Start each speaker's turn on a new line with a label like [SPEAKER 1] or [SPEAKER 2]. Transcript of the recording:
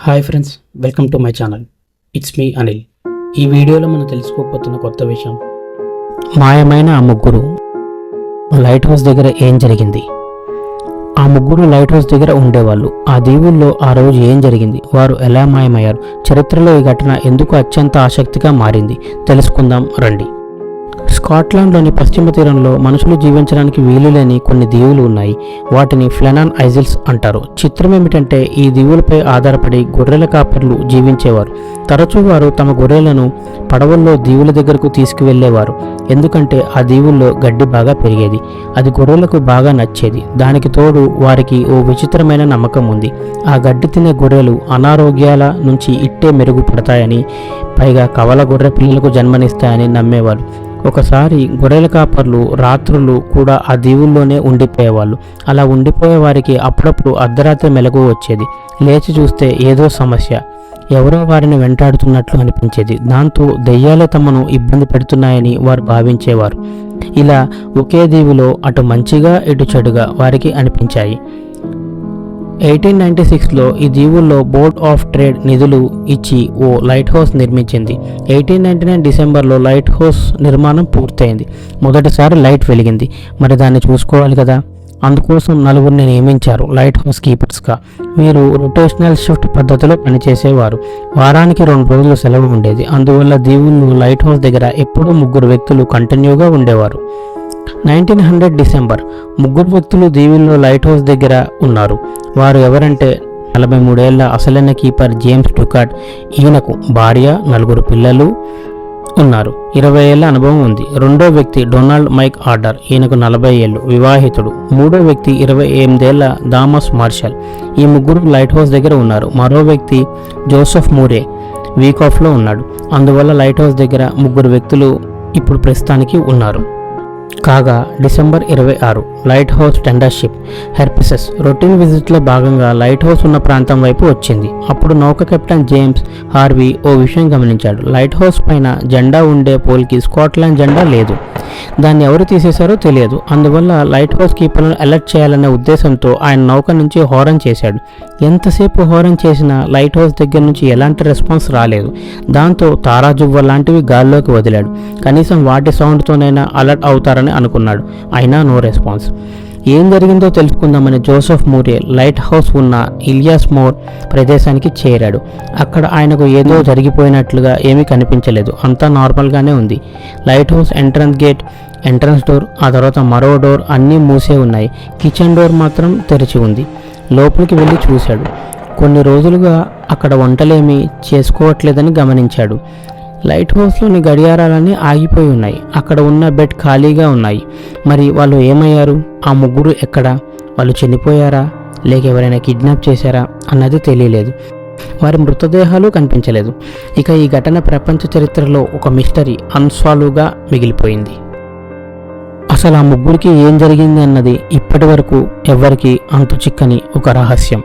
[SPEAKER 1] Hi friends welcome to my channel. It's me Anil. ఈ వీడియోలో మనం తెలుసుకోకపోతున్న కొత్త విషయం. మాయమైన ఆ ముగ్గురు లైట్ హౌస్ దగ్గర ఏం జరిగింది? ఆ ముగ్గురు లైట్ హౌస్ దగ్గర ఉండేవాళ్ళు. ఆ దీవుల్లో ఆ రోజు ఏం జరిగింది? వారు ఎలా మాయమయ్యారు? చరిత్రలో ఈ ఘటన ఎందుకు అత్యంత ఆసక్తిగా మారింది? తెలుసుకుందాం రండి. స్కాట్లాండ్లోని పశ్చిమ తీరంలో మనుషులు జీవించడానికి వీలులేని కొన్ని దీవులు ఉన్నాయి. వాటిని ఫ్లెనాన్ ఐజిల్స్ అంటారు. చిత్రం ఏమిటంటే ఈ దీవులపై ఆధారపడి గొర్రెల కాపర్లు జీవించేవారు. తరచూ వారు తమ గొర్రెలను పడవల్లో దీవుల దగ్గరకు తీసుకువెళ్ళేవారు ఎందుకంటే ఆ దీవుల్లో గడ్డి బాగా పెరిగేది. అది గొర్రెలకు బాగా నచ్చేది. దానికి తోడు వారికి ఓ విచిత్రమైన నమ్మకం ఉంది. ఆ గడ్డి తినే గొర్రెలు అనారోగ్యాల నుంచి ఇట్టే మెరుగుపడతాయని పైగా కవల గొర్రె పిల్లలకు జన్మనిస్తాయని నమ్మేవారు. ఒకసారి గొర్రెల కాపర్లు రాత్రులు కూడా ఆ దీవుల్లోనే ఉండిపోయేవాళ్ళు. అలా ఉండిపోయే వారికి అప్పుడప్పుడు అర్ధరాత్రి మెలకు వచ్చేది. లేచి చూస్తే ఏదో సమస్య. ఎవరో వారిని వెంటాడుతున్నట్లు అనిపించేది. దాంతో దెయ్యాలే తమను ఇబ్బంది పెడుతున్నాయని వారు భావించేవారు. ఇలా ఒకే దీవిలో అటు మంచిగా ఇటు చెడుగా వారికి అనిపించాయి. ఎయిటీన్ నైన్టీ సిక్స్లో ఈ దీవుల్లో బోర్డ్ ఆఫ్ ట్రేడ్ నిధులు ఇచ్చి ఓ లైట్ హౌస్ నిర్మించింది. ఎయిటీన్ నైంటీ నైన్ డిసెంబర్లో లైట్ హౌస్ నిర్మాణం పూర్తయింది. మొదటిసారి లైట్ వెలిగింది. మరి దాన్ని చూసుకోవాలి కదా? అందుకోసం నలుగురిని నియమించారు లైట్ హౌస్ కీపర్స్గా. వీరు రొటేషనల్ షిఫ్ట్ పద్ధతిలో పనిచేసేవారు. వారానికి రెండు రోజులు సెలవు ఉండేది. అందువల్ల దీవుల్లో లైట్ హౌస్ దగ్గర ఎప్పుడూ ముగ్గురు వ్యక్తులు కంటిన్యూగా ఉండేవారు. నైన్టీన్ హండ్రెడ్ డిసెంబర్ ముగ్గురు వ్యక్తులు దీవుల్లో లైట్ హౌస్ దగ్గర ఉన్నారు. వారు ఎవరంటే నలభై మూడేళ్ళ అసలైన కీపర్ జేమ్స్ డుకాట్. ఈయనకు భార్య నలుగురు పిల్లలు ఉన్నారు. ఇరవై ఏళ్ళ అనుభవం ఉంది. రెండో వ్యక్తి డొనాల్డ్ మైక్ ఆర్డర్. ఈయనకు నలభై ఏళ్ళు. వివాహితుడు. మూడో వ్యక్తి ఇరవై ఎనిమిదేళ్ళ దామస్ మార్షల్. ఈ ముగ్గురు లైట్ హౌస్ దగ్గర ఉన్నారు. మరో వ్యక్తి జోసెఫ్ మూరే వీక్ ఆఫ్లో ఉన్నాడు. అందువల్ల లైట్ హౌస్ దగ్గర ముగ్గురు వ్యక్తులు ఇప్పుడు ప్రస్తుతానికి ఉన్నారు. కాగా డిసెంబర్ ఇరవై ఆరు లైట్ హౌస్ టెండర్షిప్ హెర్పిసెస్ రొటీన్ విజిట్లో భాగంగా లైట్ హౌస్ ఉన్న ప్రాంతం వైపు వచ్చింది. అప్పుడు నౌక కెప్టెన్ జేమ్స్ హార్వీ ఓ విషయం గమనించాడు. లైట్ హౌస్ పైన జెండా ఉండే పోల్కి స్కాట్లాండ్ జెండా లేదు. దాన్ని ఎవరు తీసేశారో తెలియదు. అందువల్ల లైట్ హౌస్ కీపర్లను అలర్ట్ చేయాలనే ఉద్దేశంతో ఆయన నౌక నుంచి హోరన్ చేశాడు. ఎంతసేపు హోరన్ చేసినా లైట్ హౌస్ దగ్గర నుంచి ఎలాంటి రెస్పాన్స్ రాలేదు. దాంతో తారాజువ్వ లాంటివి గాల్లోకి వదిలాడు. కనీసం వాటి సౌండ్తోనైనా అలర్ట్ అవుతారని అనుకున్నాడు. అయినా నో రెస్పాన్స్. ఏం జరిగిందో తెలుసుకుందామని జోసెఫ్ మూరే లైట్ హౌస్ ఉన్న ఇలియాస్ మోర్ ప్రదేశానికి చేరాడు. అక్కడ ఆయనకు ఏదో జరిగిపోయినట్లుగా ఏమీ కనిపించలేదు. అంతా నార్మల్గానే ఉంది. Light house entrance gate entrance door ఆ తర్వాత మరో డోర్ అన్నీ మూసే ఉన్నాయి. కిచెన్ డోర్ మాత్రం తెరిచి ఉంది. లోపలికి వెళ్ళి చూశాడు. కొన్ని రోజులుగా అక్కడ వంటలేమీ చేసుకోవట్లేదని గమనించాడు. లైట్ హౌస్లోని గడియారాలన్నీ ఆగిపోయి ఉన్నాయి. అక్కడ ఉన్న బెడ్ ఖాళీగా ఉన్నాయి. మరి వాళ్ళు ఏమయ్యారు? ఆ ముగ్గురు ఎక్కడ? వాళ్ళు చనిపోయారా? లేక ఎవరైనా కిడ్నాప్ చేశారా? అన్నది తెలియలేదు. వారి మృతదేహాలు కనిపించలేదు. ఇక ఈ ఘటన ప్రపంచ చరిత్రలో ఒక మిస్టరీ అన్సాల్వ్గా మిగిలిపోయింది. అసలు ఆ ముగ్గురికి ఏం జరిగింది అన్నది ఇప్పటి వరకు ఎవ్వరికీ అంతు చిక్కని ఒక రహస్యం.